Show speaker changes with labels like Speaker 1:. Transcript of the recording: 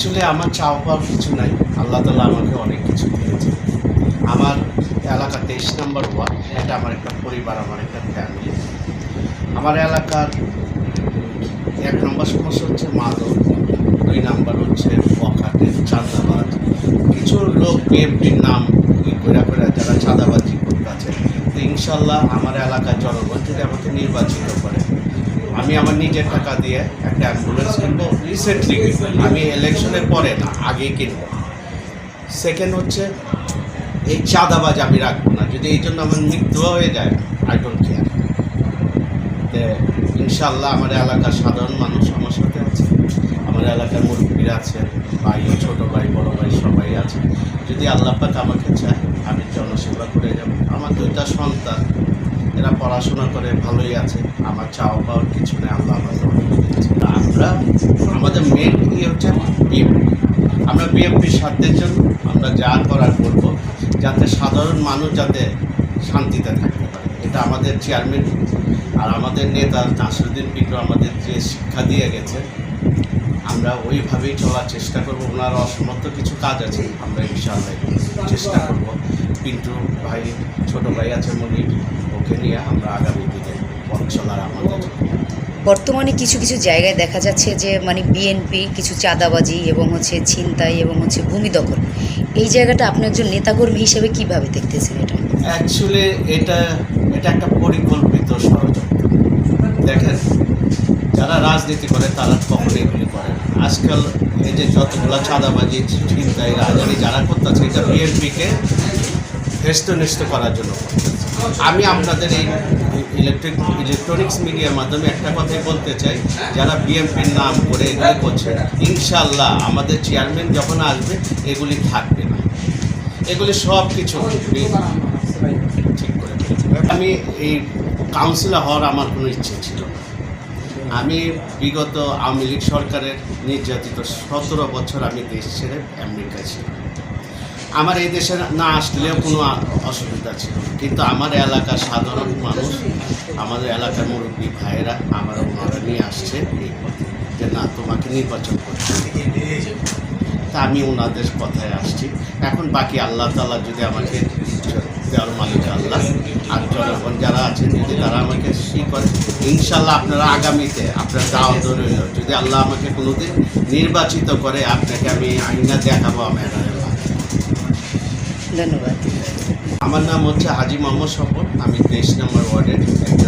Speaker 1: আসলে আমার চাওয়া পাওয়ার কিছু নাই। আল্লাহ তালা আমাকে অনেক কিছু দিয়েছে। আমার এলাকা তেইশ নম্বর ওয়ার্ড, এটা আমার একটা পরিবার, আমার একটা ফ্যামিলি আমার এলাকার এক নম্বর সমস্যা হচ্ছে মাদক, দুই নাম্বার হচ্ছে পকাটের চাঁদাবাজ। কিছু লোক বিএমপির নাম করে করে যারা চাঁদাবাজি করতেছে, তো ইনশাল্লাহ আমার এলাকার জনগণ যদি আমাকে নির্বাচিত করে, আমি আমার নিজের টাকা দিয়ে একটা অ্যাম্বুলেন্স রিসেন্টলি আমি ইলেকশনের পরে না, আগেই কিনবো। সেকেন্ড হচ্ছে, এই চাঁদাবাজ আমি রাখব না। যদি এই জন্য আমার মৃত্যু হয়ে যায় আই ডোন্ট কেয়ার ইনশাল্লাহ আমার এলাকার সাধারণ মানুষ আমার সাথে আছে। আমার এলাকার মুরব্বীরা আছে, ভাই, ছোট ভাই, বড় ভাই, সবাই আছে। যদি আল্লাহ পাক আমাকে চায়, আমি জনসেবা করে যাব। আমার দুইটা সন্তান, এরা পড়াশোনা করে, ভালোই আছে। আমার চাওয়া পাওয়ার কিছু নেই, আল্লাহ আমাকে অনেক দিয়েছে। তা আমরা আমাদের মেন ইয়ে হচ্ছে বিএমপি আমরা বিএমপির স্বার্থের জন্য আমরা যা করার করব, যাতে সাধারণ মানুষ যাতে শান্তিতে থাকতে পারে। এটা আমাদের চেয়ারম্যান আর আমাদের নেতা নাসরুদ্দিন পিন্টু আমাদের যে শিক্ষা দিয়ে গেছে, আমরা ওইভাবেই চলার চেষ্টা করব। ওনার অসমর্থ কিছু কাজ আছে, আমরা ইনশাআল্লাহ চেষ্টা করব। পিন্টু ভাই, ছোট ভাই আছে মনির, ওকে নিয়ে আমরা আগামী দিনে পথ চলার আমাদের
Speaker 2: বর্তমানে কিছু কিছু জায়গায় দেখা যাচ্ছে যে মানে বিএনপি কিছু চাঁদাবাজি এবং হচ্ছে ছিনতাই এবং হচ্ছে ভূমি দখল। এই জায়গাটা আপনি একজন নেতাকর্মী হিসেবে কীভাবে দেখতেছেন এটা?
Speaker 1: অ্যাকচুয়ালি এটা এটা একটা পরিকল্পিত দেখেন, যারা রাজনীতি করে, তারা কখনো এগুলি করে আজকাল এই যে যতগুলো চাঁদাবাজি চিন্তাই রাজনীতি যারা করতেছে, এটা বিএনপিকে হেস্তনেস্ত করার জন্য আমি আপনাদের এই ইলেকট্রিক ইলেকট্রনিক্স মিডিয়ার মাধ্যমে একটা কথাই বলতে চাই, যারা বিএনপির নাম করে এগুলি করছে ইনশাল্লাহ আমাদের চেয়ারম্যান যখন আসবে, এগুলি থাকবে না। এগুলি সব কিছু ঠিক করে আমি এই কাউন্সিলর হওয়ার আমার কোনো ইচ্ছে ছিল না। আমি বিগত আওয়ামী লীগ সরকারের নির্যাতিত সতেরো বছর আমি দেশ ছেড়ে আমেরিকায় ছিলাম। আমার এই দেশে না আসলেও কোনো অসুবিধা ছিল কিন্তু আমার এলাকার সাধারণ মানুষ, আমাদের এলাকার মুরব্বী ভাইয়েরা আমার ওনারা নিয়ে আসছে এই যে, না, তোমাকে নির্বাচন করতে তা আমি ওনাদের কথায় আসছি। এখন বাকি আল্লাহ তালা যদি আমাকে দেওয়ার মালিক আল্লাহ, আর জনগণ যারা আছেন যদি তারা আমাকে সি করে ইনশাল্লাহ আপনারা আগামীতে আপনার দাওয়াত রইল যদি আল্লাহ আমাকে কোনোদিন নির্বাচিত করে, আপনাকে আমি আইনা দেখাবো আমার
Speaker 2: ধন্যবাদ।
Speaker 1: আমার নাম হচ্ছে হাজি মোহাম্মদ সফর আমি তেইশ নম্বর ওয়ার্ডের একজন